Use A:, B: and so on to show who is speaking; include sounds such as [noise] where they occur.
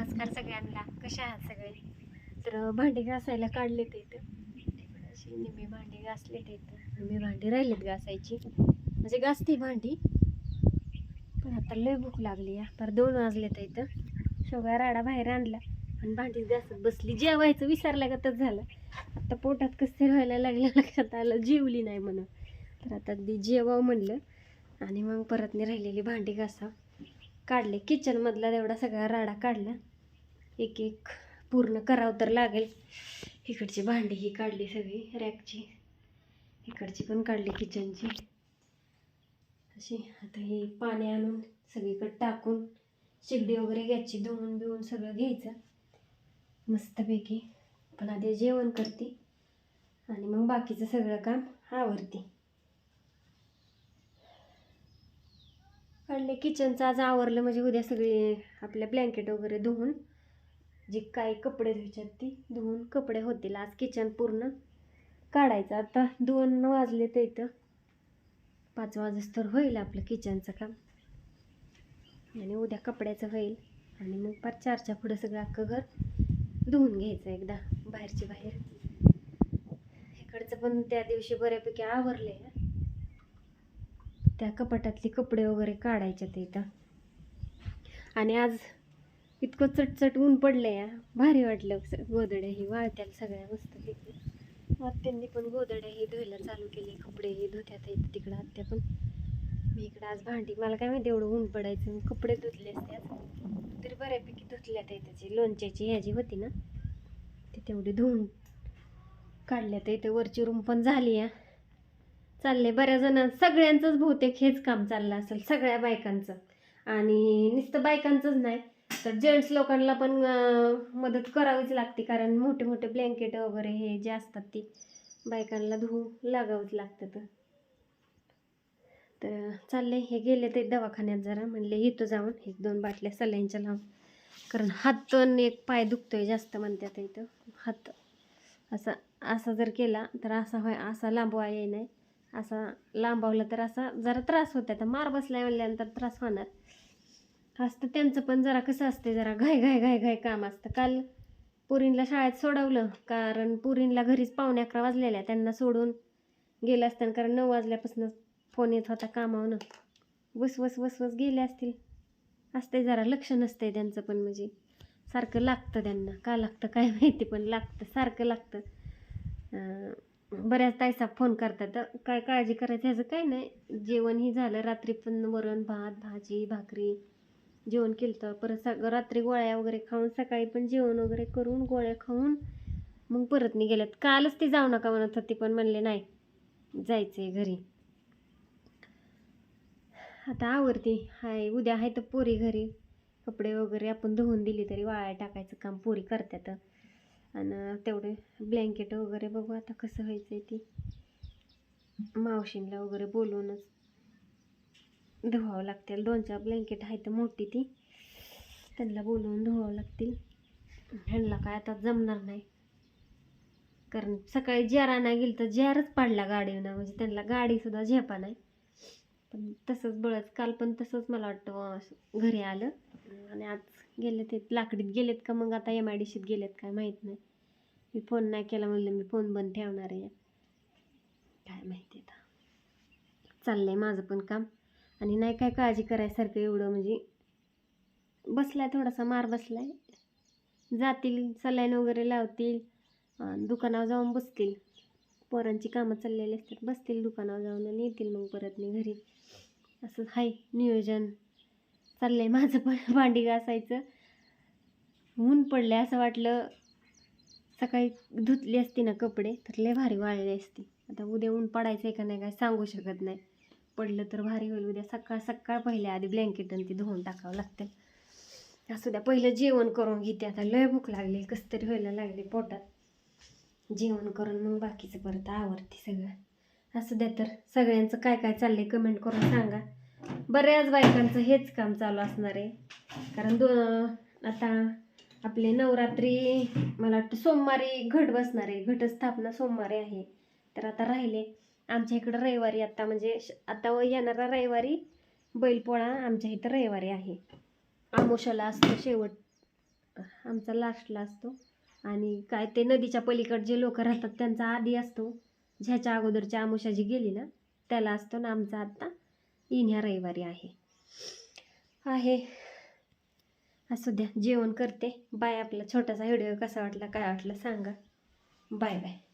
A: नमस्कार सगळ्यांना. कशा आहात सगळे? तर भांडी घासायला काढले ते इथं. अशी निम्मी भांडी घासले ते इथं. निम्मी भांडी राहिलेत घासायची. म्हणजे घासती भांडी. पण आता लय भूक लागली या. पर दोन वाजले तर इथं. शेवगा राडा बाहेर आणला. आणि भांडी घासत बसली. जेवायचं विसरल्या गतच झालं. आता पोटात कसं व्हायला लागलं लक्षात आलं जेवली नाही म्हणून. तर आता ती जेवावं म्हणलं. आणि मग परत नाही राहिलेली भांडी घासा काढले. किचनमधला तेवढा सगळा राडा काढला. एक एक पूर्ण करावं तर लागेल. इकडची भांडी ही काढली सगळी रॅकची. इकडची पण काढली किचनची अशी आता ही पाणी आणून सगळीकडे टाकून शिगडी वगैरे घ्यायची धुवून बिवून सगळं घ्यायचं. मस्तपैकी. पण आधी जेवण करते. आणि मग बाकीचं सगळं काम आवरते. काढले किचनचं आज आवरलं म्हणजे उद्या सगळे आपल्या ब्लँकेट वगैरे धुवून. जी काही कपडे धुवायच्यात ती धुवून कपडे होतील आज किचन पूर्ण काढायचं. आता दोन वाजले तर इथं. पाच वाजस तर होईल आपलं किचनचं काम. आणि उद्या कपड्याचं होईल. आणि मग पार चारच्या पुढं सगळं अख्खं घर धुवून घ्यायचं एकदा बाहेरची बाहेर. इकडचं पण त्या दिवशी बऱ्यापैकी आवरले त्या कपाटातले कपडे वगैरे काढायचे ते इथं. आणि आज इतकं चटचट ऊन पडलं या भारी वाटलं स- ही वाळत्याला सगळ्या मस्तपैकी आत्यांनी पण गोधड्या ही धुवायला चालू केले कपडेही धुत्यात इथं तिकडं आत्या पण. मी इकडं आज भांडी मला काय माहिती एवढं ऊन पडायचं कपडे धुतले असते आज. तरी बऱ्यापैकी धुतल्यात आहे त्याची लोणच्याची ह्याची होती ना ते तेवढी धुवून काढल्यात इथे. वरची रूम पण झाली आहे चालले बऱ्याच जण सगळ्यांचंच बहुतेक हेच काम चाललं असेल सगळ्या बायकांचं. आणि नुसतं बायकांचंच नाही तर जेंट्स लोकांना पण मदत करावीच लागते. कारण मोठे मोठे ब्लँकेट वगैरे हे जे असतात ती बायकांना धुवू लागावंच लागतं. तर तर चालले हे गेले ते दवाखान्यात जरा. म्हणले येतो जाऊन एक दोन बाटल्या सलाईनच्या लावून. कारण हात आणि एक पाय दुखतोय जास्त म्हणतात इथं. हात असा असा जर केला तर असा होय असा लांबवा ये नाही असा लांबवला तर असा जरा त्रास होता तर मार बसलाय म्हणल्यानंतर त्रास होणार. असतं त्यांचं पण जरा कसं असते जरा घाय घाय घाय घाय काम असतं. काल पुरींला शाळेत सोडवलं कारण पुरींला घरीच पावणे अकरा वाजलेल्या त्यांना सोडून गेलं असताना कारण नऊ वाजल्यापासून फोन येत होता कामावनं वस वस वस वस गेले असतील. असते जरा लक्ष नसतंय त्यांचं पण म्हणजे. सारखं लागतं त्यांना. का लागतं काय माहिती पण लागतं सारखं लागतं. बऱ्याच तायसा फोन करतात. काय काळजी करायचं ह्याचं काय नाही. जेवण ही झालं रात्री पण वरण भात भाजी भाकरी. जेवण केलं तर परत सग रात्री गोळ्या वगैरे खाऊन सकाळी पण जेवण वगैरे करून गोळ्या खाऊन मग परत निघाल्यात. कालच ती जाऊ नका म्हणत होते पण म्हणले नाही जायचं आहे घरी. आता आवडते हाय उद्या आहे तर पोरी घरी. कपडे वगैरे आपण धुवून दिली तरी वाळ्या टाकायचं काम पोरी करतात आणि तेवढे ब्लँकेट वगैरे बघू आता कसं व्हायचं आहे ती. मावशींला वगैरे बोलवूनच धुवावं लागतील. दोन चार ब्लँकेट आहे तर मोठी ती. त्यांना बोलवून धुवावं लागतील. ह्यांना काय आता जमणार नाही. कारण सकाळी जेरा नाही गेलं तर जेरच पाडला गाडीनं. म्हणजे त्यांना गाडीसुद्धा झेपा नाही. पण तसंच बळच काल पण तसंच मला वाटतं घरी आलं. आणि आज गेले ते लाकडीत गेलेत का मग आता एम आय डी सीत गेलेत काय माहीत नाही. मी फोन नाही केला म्हणलं मी फोन बंद ठेवणार आहे. काय माहिती आता. आहे माझं पण काम. आणि नाही काय काळजी करायसारखं एवढं म्हणजे बसलाय थोडासा मार बसलाय. जातील सलाईन वगैरे लावतील दुकानावर जाऊन बसतील. पोरांची कामं चाललेली असतात बसतील दुकानावर जाऊन आणि येतील मग परत मी घरी. असं हाय नियोजन चाललंय माझं पण [laughs] भांडी घासायचं. ऊन पडले असं वाटलं. सकाळी धुतली असती ना कपडे तर लय भारी वाळले असते. आता उद्या ऊन पडायचं आहे का नाही काय सांगू शकत नाही. पडलं तर भारी होईल. उद्या सकाळ सकाळ पहिल्या आधी ब्लँकेट आणि ती धुवून टाकावं लागतं. असू द्या पहिलं जेवण करून घेते. आता लय भूक लागली कसं तरी व्हायला लागली पोटात. जेवण करून मग बाकीचं परत आवडते सगळं. असू द्या तर. सगळ्यांचं काय काय चाललंय कमेंट करून सांगा. बऱ्याच बायकांचं हेच काम चालू असणार आहे. कारण दो आता आपले नवरात्री मला वाटतं सोमवारी घट बसणार आहे. घटस्थापना सोमवारी आहे. तर आता राहिले. आमच्या इकडं रविवारी आत्ता म्हणजे श- आता व येणारा रविवारी बैलपोळा आमच्या इथं रविवारी आहे. आमोशाला असतो शेवट आमचा लास्टला असतो. आणि काय ते नदीच्या पलीकड जे लोक राहतात त्यांचा आधी असतो. ज्याच्या अगोदरच्या आमोशा जी गेली ना त्याला असतो ना आमचा आत्ता. इन्या रविवारी आहे. आहे. असू द्या जेवण करते. बाय आपला छोटासा व्हिडिओ कसा वाटला काय वाटलं सांगा. Bye bye.